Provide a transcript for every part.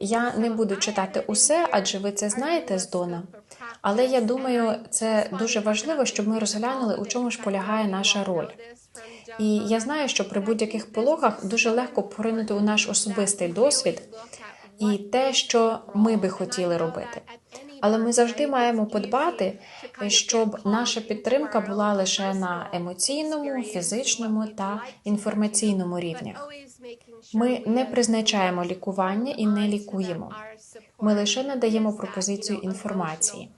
Я не буду читати усе, адже ви це знаєте з Дона. Але я думаю, це дуже важливо, щоб ми розглянули, у чому ж полягає наша роль. І я знаю, що при будь-яких пологах дуже легко поринути у наш особистий досвід і те, що ми би хотіли робити. Але ми завжди маємо подбати, щоб наша підтримка була лише на емоційному, фізичному та інформаційному рівнях. Ми не призначаємо лікування і не лікуємо. Ми лише надаємо пропозицію інформації.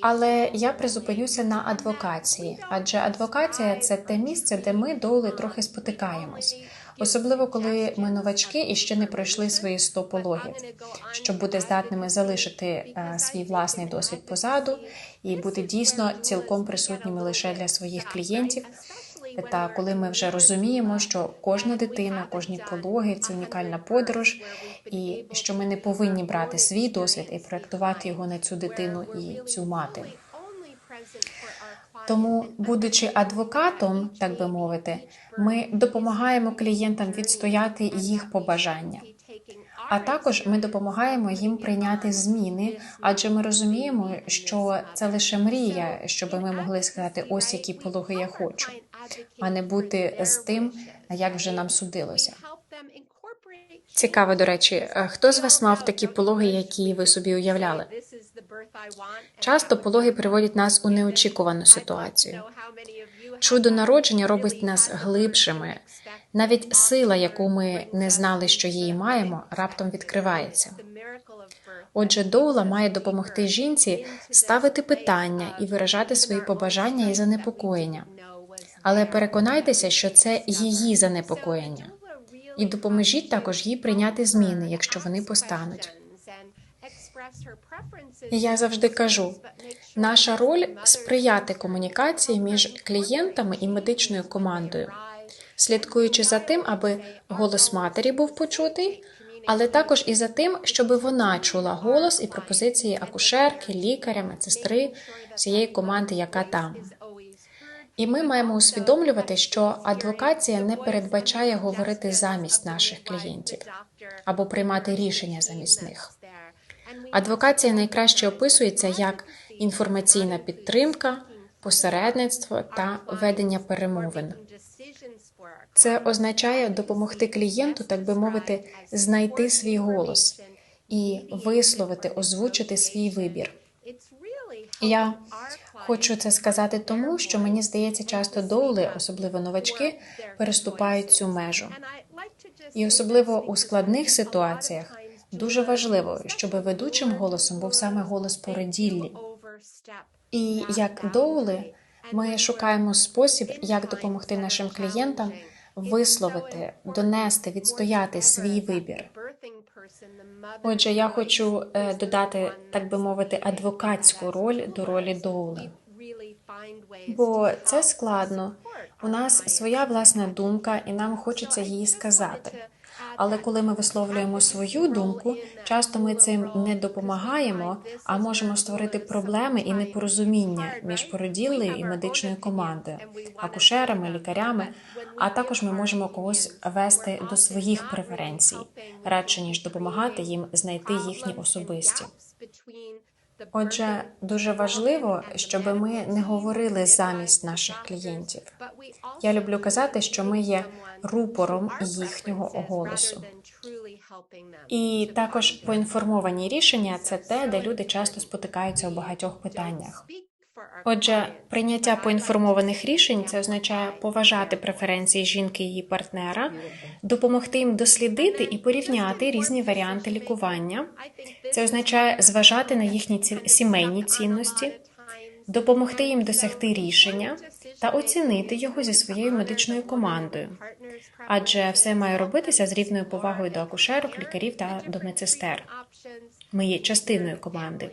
Але я призупинюся на адвокації, адже адвокація це те місце, де ми доли трохи спотикаємось, особливо коли ми новачки і ще не пройшли свої 100 пологів, щоб бути здатними залишити е, свій власний досвід позаду і бути дійсно цілком присутніми лише для своїх клієнтів. Та коли ми вже розуміємо, що кожна дитина, кожні пологи це унікальна подорож, і що ми не повинні брати свій досвід і проектувати його на цю дитину і цю мати. Тому, будучи адвокатом, так би мовити, ми допомагаємо клієнтам відстояти їх побажання. А також ми допомагаємо їм прийняти зміни, адже ми розуміємо, що це лише мрія, щоб ми могли сказати, ось які пологи я хочу, а не бути з тим, як вже нам судилося. Цікаво, до речі, хто з вас мав такі пологи, які ви собі уявляли? Часто пологи приводять нас у неочікувану ситуацію. Чудо народження робить нас глибшими. Навіть сила, яку ми не знали, що її маємо, раптом відкривається. Отже, доула має допомогти жінці ставити питання і виражати свої побажання і занепокоєння. Але переконайтеся, що це її занепокоєння, і допоможіть також їй прийняти зміни, якщо вони постануть. Я завжди кажу, наша роль сприяти комунікації між клієнтами і медичною командою, слідкуючи за тим, аби голос матері був почутий, але також і за тим, щоб вона чула голос і пропозиції акушерки, лікаря, медсестри, всієї команди, яка там. І ми маємо усвідомлювати, що адвокація не передбачає говорити замість наших клієнтів або приймати рішення замість них. Адвокація найкраще описується як інформаційна підтримка, посередництво та ведення перемовин. Це означає допомогти клієнту, так би мовити, знайти свій голос і висловити, озвучити свій вибір. Я хочу це сказати тому, що мені здається, часто доули, особливо новачки, переступають цю межу. І особливо у складних ситуаціях дуже важливо, щоб ведучим голосом був саме голос породіллі. І як доули, ми шукаємо спосіб, як допомогти нашим клієнтам висловити, донести, відстояти свій вибір. Отже, я хочу е, додати, так би мовити, адвокатську роль до ролі доули. Бо це складно. У нас своя власна думка, і нам хочеться її сказати. Але коли ми висловлюємо свою думку, часто ми цим не допомагаємо, а можемо створити проблеми і непорозуміння між породіллею і медичною командою, акушерами, лікарями. А також ми можемо когось вести до своїх преференцій, радше ніж допомагати їм знайти їхні особисті. Отже, дуже важливо, щоб ми не говорили замість наших клієнтів. Я люблю казати, що ми є рупором їхнього голосу. І також поінформовані рішення це те, де люди часто спотикаються у багатьох питаннях. Отже, прийняття поінформованих рішень це означає поважати преференції жінки і її партнера, допомогти їм дослідити і порівняти різні варіанти лікування. Це означає зважати на їхні сімейні цінності, допомогти їм досягти рішення та оцінити його зі своєю медичною командою. Адже все має робитися з рівною повагою до акушерок, лікарів та до медсестер. Ми є частиною команди.